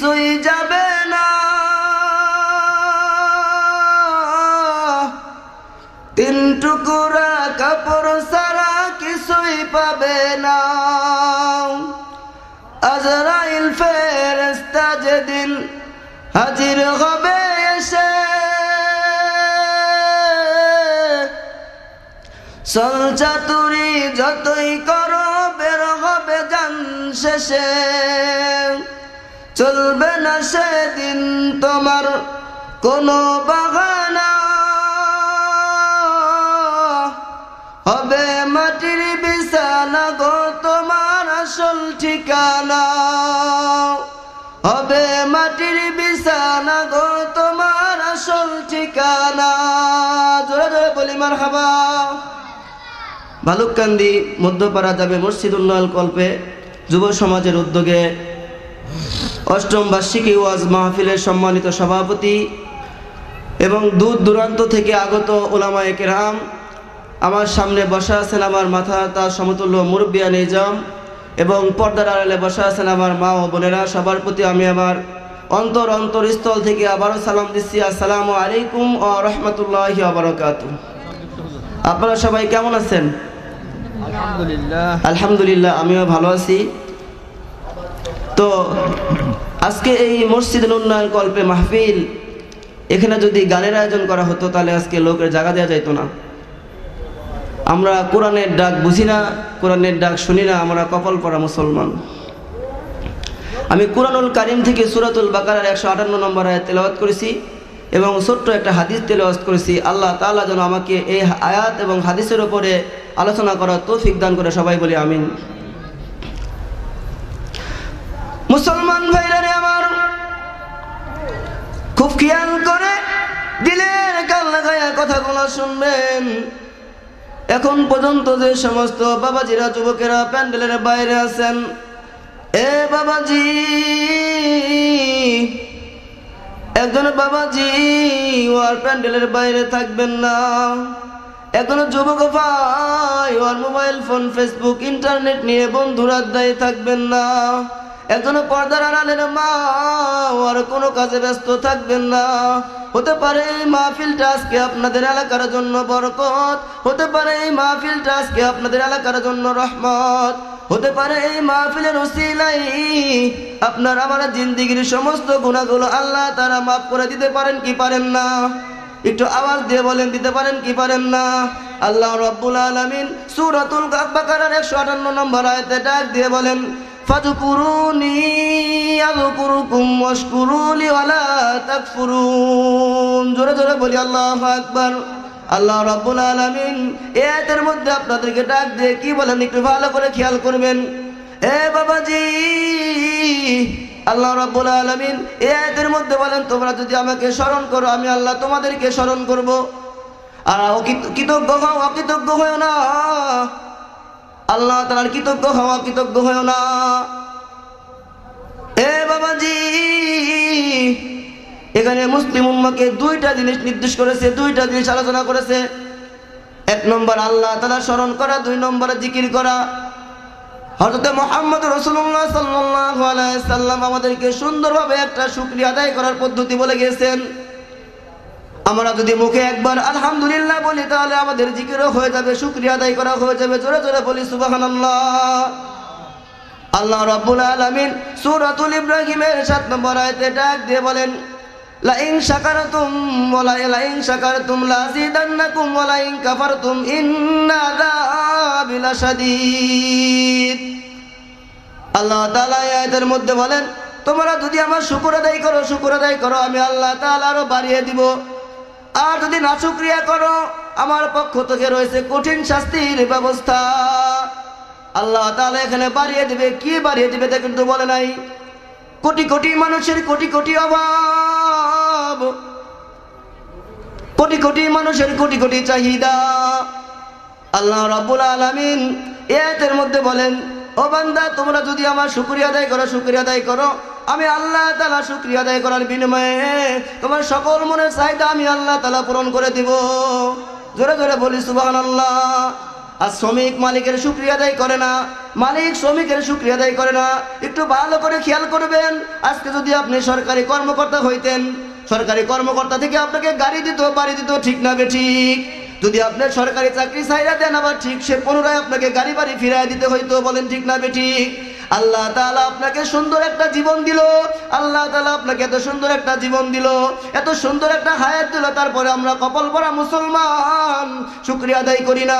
কিছুই যাবে না। তিন টুকুরা কাপড় সারা কিছুই পাবে না। আজরাইল ফেরেস্তা যেদিন হাজির হবে এসে চল চাতুরি যতই করো বের হবে জান শেষে। চলবে না সেদিন তোমার কোনো বাগানা হবে মাটির বিছানা গো তোমার আসল ঠিকানা। হবে মাটির বিছানা গো তোমার আসল ঠিকানা। জোরে জোরে বলি মার খাবা ভালুককান্দি মধ্যপাড়া যাবে মসজিদ উন্নয়ন কল্পে যুব সমাজের উদ্যোগে। অষ্টম বার্ষিকী ওয়াজ মাহফিলের সম্মানিত সভাপতি এবং দূর দূরান্ত থেকে আগত ওলামায়ে কেরাম আমার সামনে বসা আছেন আমার মাথা তার সমতুল্য মুরব্বিয়া নিজাম এবং পর্দার আড়ালে বসা আছেন আমার মা ও বোনেরা সবার প্রতি আমি আমার অন্তর অন্তরস্থল থেকে আবারও সালাম দিচ্ছি। আসসালামু আলাইকুম ও রহমতুল্লাহ আবরকাত আপনারা সবাই কেমন আছেন? আলহামদুলিল্লাহ। আলহামদুলিল্লাহ আমিও ভালো আছি। তো আজকে এই মসজিদ উন্নয়ন কল্পে মাহফিল, এখানে যদি গানের আয়োজন করা হতো, তাহলে আজকে লোকের জায়গা দেওয়া যাইতো না। আমরা কোরআনের ডাক বুঝি না, কোরআনের ডাক শুনি না, আমরা কপাল পরা মুসলমান। আমি কোরআনুল কারিম থেকে সুরাতুল বাকারার একশো আটান্ন নম্বর আয়াত তেলাওয়াত করেছি এবং ছোট্ট একটা হাদিস তেলাওয়াত করেছি। আল্লাহ তাআলা যেন আমাকে এই আয়াত এবং হাদিসের ওপরে আলোচনা করার তৌফিক দান করে সবাই বলি আমিন। মুসলমান ভাইরা রে আমার, খুব খেয়াল করে দিলের কাল লাগাইয়া কথাগুলো শুনবেন। এখন পর্যন্ত যে সমস্ত বাবাজিরা, যুবকেরা প্যান্ডেলের বাইরে আছেন, এ বাবাজি, একজন বাবাজি ওর প্যান্ডেলের বাইরে থাকবেন না। একজন যুবক ভাই ওর মোবাইল ফোন, ফেসবুক, ইন্টারনেট নিয়ে বন্ধুরা দায়ী থাকবেন না। একজন পর্দার আড়ালের মা আর কোনো কাজে ব্যস্ত থাকবেন না। হতে পারে এই মাহফিলটা আজকে আপনাদের এলাকার জন্য বরকত। হতে পারে এই মাহফিলটা আজকে আপনাদের এলাকার জন্য রহমত। হতে পারে এই মাহফিলের ওসিলাই আপনার আমার জিন্দিগির সমস্ত গুণাগুলো আল্লাহ তারা মাফ করে দিতে পারেন কি পারেন না? একটু আওয়াজ দিয়ে বলেন, দিতে পারেন কি পারেন না? আল্লাহ রব্বুল আলামিন সূরাতুল বাকারার 158 নম্বর আয়াতে ডাক দিয়ে বলেন ফাযকুরুনি আযকুরুকুম ওয়াশকুরুলি ওয়ালা তাকফুরুন। জোরে জোরে বলি, আল্লাহু আকবার। আল্লাহ রাব্বুল আলামিন আয়াতের মধ্যে আপনাদেরকে ডাক দিয়ে কি বলেন, একটু ভালো করে খেয়াল করবেন। এ বাবাজি, আল্লাহ রাব্বুল আলামিন আয়াতের মধ্যে বলেন, তোমরা যদি আমাকে স্মরণ করো, আমি আল্লাহ তোমাদেরকে স্মরণ করব। আর কৃতজ্ঞ হও, অকৃতজ্ঞ হও না। আল্লাহ তাআলার কৃতজ্ঞ হওয়া কৃতজ্ঞ হও না। এ বাবাজি, এখানে মুসলিম উম্মাকে দুইটা জিনিস নির্দেশ করেছে, দুইটা জিনিস আলোচনা করেছে। এক নম্বর, আল্লাহ তালা স্মরণ করা। দুই নম্বরে জিকির করা। হজরত মোহাম্মদ রসুল্লাহ সাল্লাহ সাল্লাম আমাদেরকে সুন্দরভাবে একটা শুক্রিয়া আদায় করার পদ্ধতি বলে গেছেন আমরা যদি মুখে একবার আলহামদুলিল্লাহ বলি, তাহলে আমাদের জিকিরও হয়ে যাবে, শুক্রিয়া আদায় করা হয়ে যাবে। জোরে জোরে বলি, সুবহানাল্লাহ। আল্লাহ রাব্বুল আলামিন সূরাতুল ইব্রাহিমের সাত নম্বর আয়াতে ডাক দিয়ে বলেন লা ইন শাকারতুম ওয়া লা ইন শাকারতুম লাযিদান্নাকুম ওয়া লা ইন কাফারতুম ইন্না আযাবি লাশাদীদ আল্লাহ তাআলা আয়াতের মধ্যে বলেন, তোমরা যদি আমার শুকর আদায় করো, শুকর আদায় করো, আমি আল্লাহ তাআলা আরও বাড়িয়ে দিব। আর যদি নাশুক্রিয়া করো, আমার পক্ষ থেকে রয়েছে কঠিন শাস্তির ব্যবস্থা। আল্লাহ তাহলে এখানে বাড়িয়ে দিবে, কি বাড়িয়ে দিবে তা কিন্তু বলে নাই। কোটি কোটি মানুষের কোটি কোটি অভাব। কোটি কোটি মানুষের কোটি কোটি চাহিদা। আল্লাহ রাব্বুল আলামিন এতের মধ্যে বলেন, ও বান্দা, তোমরা যদি আমার শুকরিয়া আদায় করো, শুকরিয়া আদায় করো আমি আল্লাহ তালা শুক্রিয়া আদায় করার বিনিময়ে তোমার সকল মনের চাহিদা আমি আল্লাহ তালা পূরণ করে দিব। জোরে জোরে বলি সুবাহান আল্লাহ আর শ্রমিক মালিকের শুক্রিয়া আদায় করে না। মালিক শ্রমিকের শুক্রিয়া আদায় করে না। একটু ভালো করে খেয়াল করবেন। আজকে যদি আপনি সরকারি কর্মকর্তা হইতেন, সরকারি কর্মকর্তা থেকে আপনাকে গাড়ি দিত, বাড়ি দিত, ঠিক না বে ঠিক? যদি আপনার সরকারি চাকরি চাইরা দেন, আবার ঠিক সে পুনরায় আপনাকে গাড়ি বাড়ি ফিরাই দিতে হইতো, বলেন ঠিক না বেটি আল্লাহ তাআলা আপনাকে সুন্দর একটা জীবন দিল। আল্লাহ তাআলা আপনাকে এত সুন্দর একটা জীবন দিল। এত সুন্দর একটা হায়াত দিল। তারপরে আমরা কপাল পরা মুসলমান। শুক্রিয়া আদায় করি না।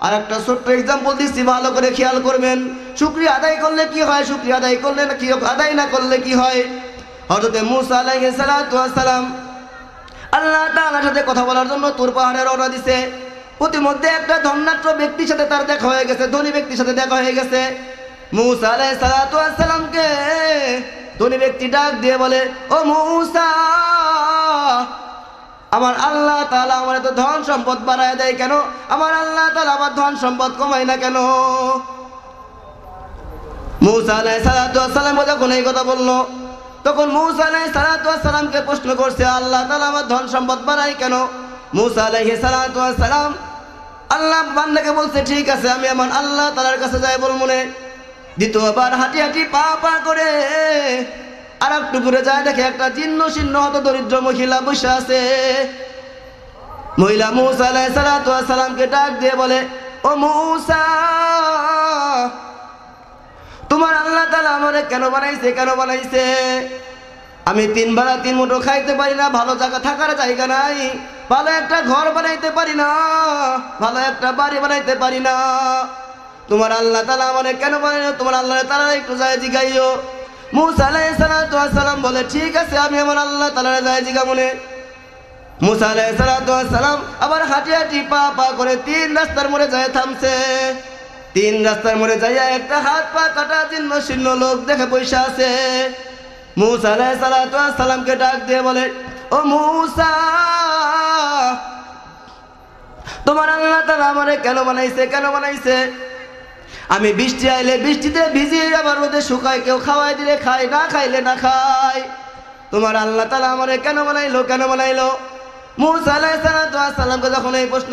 আর একটা ছোট্ট এক্সাম্পল দিচ্ছি, ভালো করে খেয়াল করবেন। শুক্রিয়া আদায় করলে কি হয়? শুক্রিয়া আদায় করলে না কি আদায় না করলে কি হয়? হজরতে মুসা আল্লাহ তাআলার সাথে কথা বলার জন্য তোর পাহাড়ে রওনা দিছে। প্রতিমধ্যে একটা ধন্যাত্র ব্যক্তির সাথে তার দেখা হয়ে গেছে, ধনী ব্যক্তির সাথে দেখা হয়ে গেছে। মুসা আলাইহিস সালাতু ওয়াস ধনী ব্যক্তি ডাক দিয়ে বলে, ও মুসা, আমার আল্লাহ তালা আমার এত ধন সম্পদ বাড়ায় দেয় কেন? আমার আল্লাহ তালা আমার ধন সম্পদ কমায় না কেন? মুসা আলাইহিস সালাতু ওয়াস সালাম যখন এই কথা বলল, তখন মুসা আলাইহিস সালাতু সালামকে প্রশ্ন করছে, আল্লাহ তাআলা আমার ধন সম্পদ বাড়ায় কেন? মুসা আলাইহিস সালাতু সালাম, আল্লাহ বান্দাকে বলছে, ঠিক আছে, আমি আমার আল্লাহ তাআলার কাছে যাই বলব নে দ্বিতীয়বার হাঁটি হাঁটি পা পা করে আর একটু ঘুরে যায়, দেখে একটা জীর্ণ শীর্ণ হত দরিদ্র মহিলা বসে আছে। মহিলা মুসা সালামকে ডাক দিয়ে বলে, ও মুসা, তোমার আল্লাহ তালা আমারে কেন বানাইছে কেন বানাইছে? আমি তিন বেলা তিন মুঠো খাইতে পারি না, ভালো জায়গা থাকার জায়গা নাই, ভালো একটা ঘর বানাইতে পারি না, ভালো একটা বাড়ি বানাইতে পারি না। তোমার আল্লাহ তালা আমারে কেন বানাই তোমার আল্লাহ তালা একটু যায় জিগাইও। মুসা আলাইহিস সালাতু ওয়াস সালাম বলে, ঠিক আছে, আমি আমার আল্লাহ তালার যায় জিগা মনে মুসা আলাইহিস সালাতু ওয়াস সালাম আবার হাঁটি হাঁটি পা পা করে তিন রাস্তার মোড়ে যায় থামছে। তিন রাস্তার মোড়ে যাইয়া একটা হাত পা কাটা চিহ্ন শীর্ণ লোক দেখে পয়সা আছে। মুসা সালামকে ডাক দিয়ে বলে, ও মুসা, তোমার আল্লাহ তাআলা আমারে কেন বানাইছে? কেন বানাইছে? আমি বৃষ্টি আইলে বৃষ্টিতে ভিজিয়ে আবার রোদে শুকায় কেউ খাওয়াই দিলে খায়, না খাইলে না খায়। তোমার আল্লাহ তালা আমারে কেন বানাইলো কেন বানাইলো? এই প্রশ্ন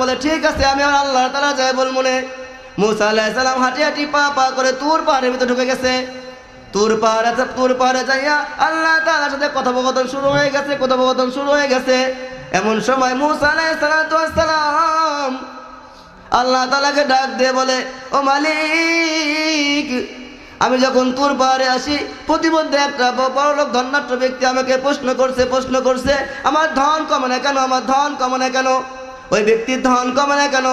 বলে, ঠিক আছে, আমি আল্লাহ তালা যাই বল মনে পা পা করে তুর পাহাড়ের ভিতরে ঢুকে গেছে। তুর পাহাড়ে তুর পাহাড়ে যাইয়া আল্লাহ সাথে কথোপকথন শুরু হয়ে গেছে, কথোপকথন শুরু হয়ে গেছে। এমন সময় মুসা আলাহ সালাম আল্লাহ তালাকে ডাক দিয়ে বলে, ও মালিক, আমি যখন তোর পাহাড়ে আসি প্রতিমধ্যে একটা বড়লোক ধন্যাট্য ব্যক্তি আমাকে প্রশ্ন করছে প্রশ্ন করছে, আমার ধন কমে না কেন? আমার ধন কমে না কেন? ওই ব্যক্তির ধন কমে না কেন?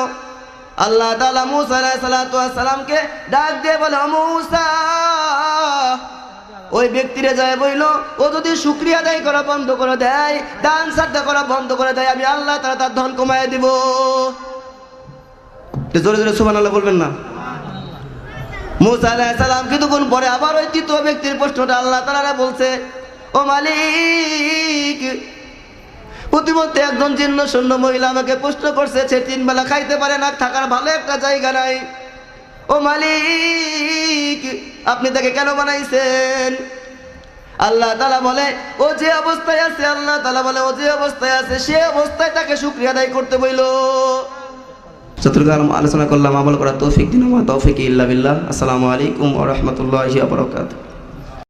আল্লাহ তালা মুসা সালামকে ডাক দিয়ে বলে মুসা, ওই ব্যক্তিরে যায় বইল, ও যদি শুক্রিয়া আদায় করা বন্ধ করে দেয়, দান শ্রদ্ধা করা বন্ধ করে দেয়, আমি আল্লাহ তারা তার ধন কমায় দিব। জোরে জোরে সুবান আল্লাহ বলবেন না। মুসা আলাইহিস সালাম কিছুক্ষণ পরে আবার ওই তৃতীয় ব্যক্তির প্রশ্নটা আল্লাহ তাআলা বলছে, ও মালিক, প্রতিমধ্যে একজন জীর্ণ শূন্য মহিলা আমাকে প্রশ্ন করছে, সে তিন বেলা খাইতে পারে না, থাকার ভালো একটা জায়গা নাই। ও মালিক, আপনি তাকে কেন বানাইছেন? আল্লাহ তালা বলে, ও যে অবস্থায় আছে, আল্লাহ তালা বলে, ও যে অবস্থায় আছে, সে অবস্থায় তাকে শুক্রিয়া আদায় করতে বইল। চতুর্থ আলোচনা করলাম, আমল করা তৌফিক দিন তৌফিক ইল্লা বিল্লাহ। আসসালামু আলাইকুম ওয়া রাহমাতুল্লাহি ওয়া বারাকাতুহু।